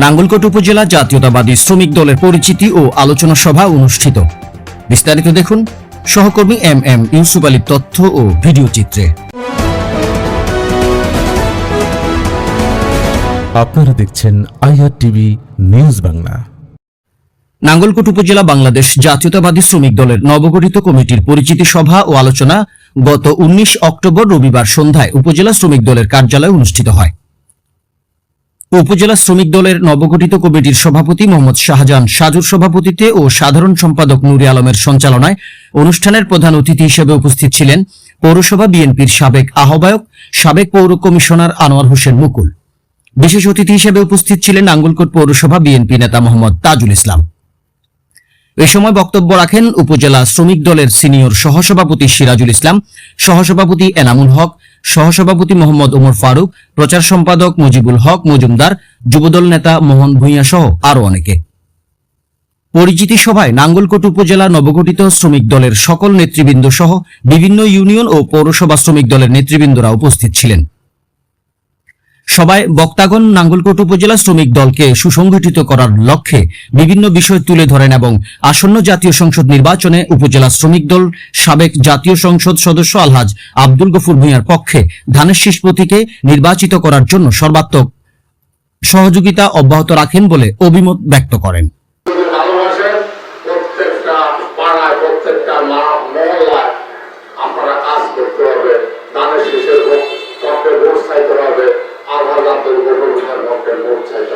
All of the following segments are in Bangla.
নাঙ্গলকোট উপজেলা জাতীয়তাবাদী শ্রমিক দলের পরিচিতি ও আলোচনা সভা অনুষ্ঠিত। বিস্তারিত দেখুন সহকর্মী এম এম ইউসুফ আলীর তথ্য ও ভিডিও চিত্রে। আপনারা দেখছেন IR TV news Bangla. Nangalkot উপজেলা বাংলাদেশ জাতীয়তাবাদী শ্রমিক দলের নবগঠিত কমিটির পরিচিতি সভা ও আলোচনা গত উনিশ অক্টোবর রবিবার সন্ধ্যায় উপজেলা শ্রমিক দলের কার্যালয়ে অনুষ্ঠিত হয়। উপজেলা শ্রমিক দলের নবগঠিত কমিটির সভাপতি মোহাম্মদ শাহজাহান সাজুর সভাপতিতে ও সাধারণ সম্পাদক নুরি আলমের সঞ্চালনায় অনুষ্ঠানের প্রধান অতিথি হিসেবে উপস্থিত ছিলেন পৌরসভা বিএনপির সাবেক আহ্বায়ক, সাবেক পৌর কমিশনার আনোয়ার হোসেন মুকুল। বিশেষ অতিথি হিসেবে উপস্থিত ছিলেন আঙ্গুলকোট পৌরসভা বিএনপি নেতা মোহাম্মদ তাজুল ইসলাম। এ সময় বক্তব্য রাখেন উপজেলা শ্রমিক দলের সিনিয়র সহসভাপতি সিরাজুল ইসলাম, সহসভাপতি এনামুল হক, সহসভাপতি মোহাম্মদ ওমর ফারুক, প্রচার সম্পাদক মুজিবুল হক মজুমদার, যুবদল নেতা মোহন ভূঁইয়া সহ আরও অনেকে। পরিচিতি সভায় নাঙ্গলকোট উপজেলা নবগঠিত শ্রমিক দলের সকল নেতৃবৃন্দ সহ বিভিন্ন ইউনিয়ন ও পৌরসভা শ্রমিক দলের নেতৃবৃন্দরা উপস্থিত ছিলেন। সবাই বক্তাগণ নাঙ্গলকোট উপজেলা শ্রমিক দলকে সুসংগঠিত করার লক্ষ্যে বিভিন্ন বিষয় তুলে ধরেন এবং আসন্ন জাতীয় সংসদ নির্বাচনে উপজেলা শ্রমিক দল সাবেক জাতীয় সংসদ সদস্য আলহাজ আব্দুল গফুর ভূঁইয়ার পক্ষে ধানের শীষ প্রতীকে নির্বাচিত করার জন্য সর্বাত্মক সহযোগিতা অব্যাহত রাখেন বলে অভিমত ব্যক্ত করেন।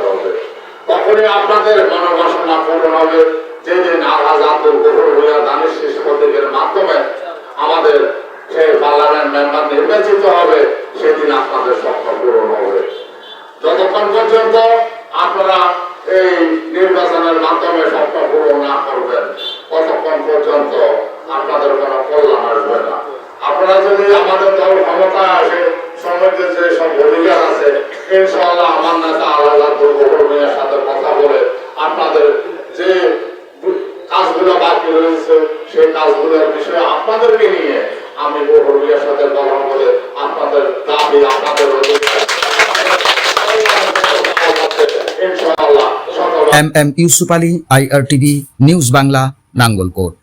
হবে। তখনই আপনাদের মনোবাসনা পূরণ হবে। যেদিন আল্লাহ আব্দুল গফুর ভূঁইয়া দানের শেষ প্রতীকের মাধ্যমে আমাদের সেই পার্লামেন্ট মেম্বার নির্বাচিত হবে, সেদিন আপনাদের স্বপ্ন পূরণ হবে। যতক্ষণ পর্যন্ত আপনারা এই নির্বাচনের মাধ্যমে স্বপ্ন পূরণ না করবেন, ততক্ষণ পর্যন্ত আপনাদের কোনো কল্যাণ আসবে না। আপনারা যদি আমাদের দল ক্ষমতায় আসে সমাজের যে সব অধিকার আছে, ইনশাআল্লাহ আমার নেতা কথা বলে আপনাদের যে কাজগুলো বাকি রয়েছে, সেই কাজগুলোর বিষয়ে আপনাদেরকে নিয়ে আমি সাথে বলে আপনাদের দাবি, আপনাদের M M Yusuf Ali IRTV news Bangla, Nangalkot.